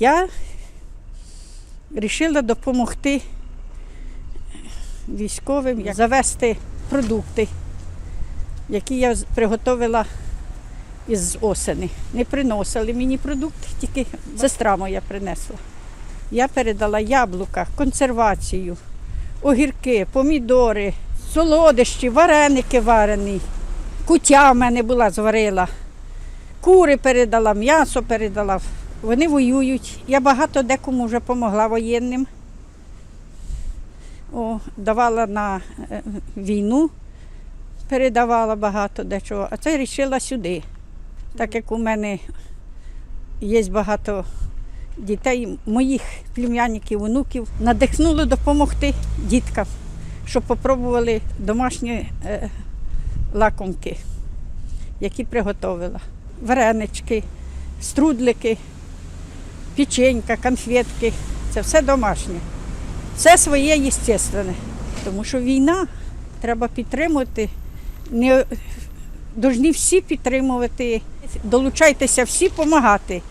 Я вирішила допомогти військовим завести продукти, які я приготувала із осені. Не приносили мені продукти, тільки сестра моя принесла. Я передала яблука, консервацію, огірки, помідори, солодощі, вареники варені, кутя в мене була, зварила, кури передала, м'ясо передала. Вони воюють. Я багато декому вже допомогла воєнним. О, давала на е, війну, передавала багато дечого, а це вирішила сюди. Так як у мене є багато дітей, моїх племянників, онуків, надихнуло допомогти діткам, щоб попробували домашні е, лакомки, які приготовила. Варенички, струдлики, печенька, конфетки. Це все домашнє. Все своє єстественне. Тому що війна треба підтримувати. Не, Должні всі підтримувати. Долучайтеся всі допомагати.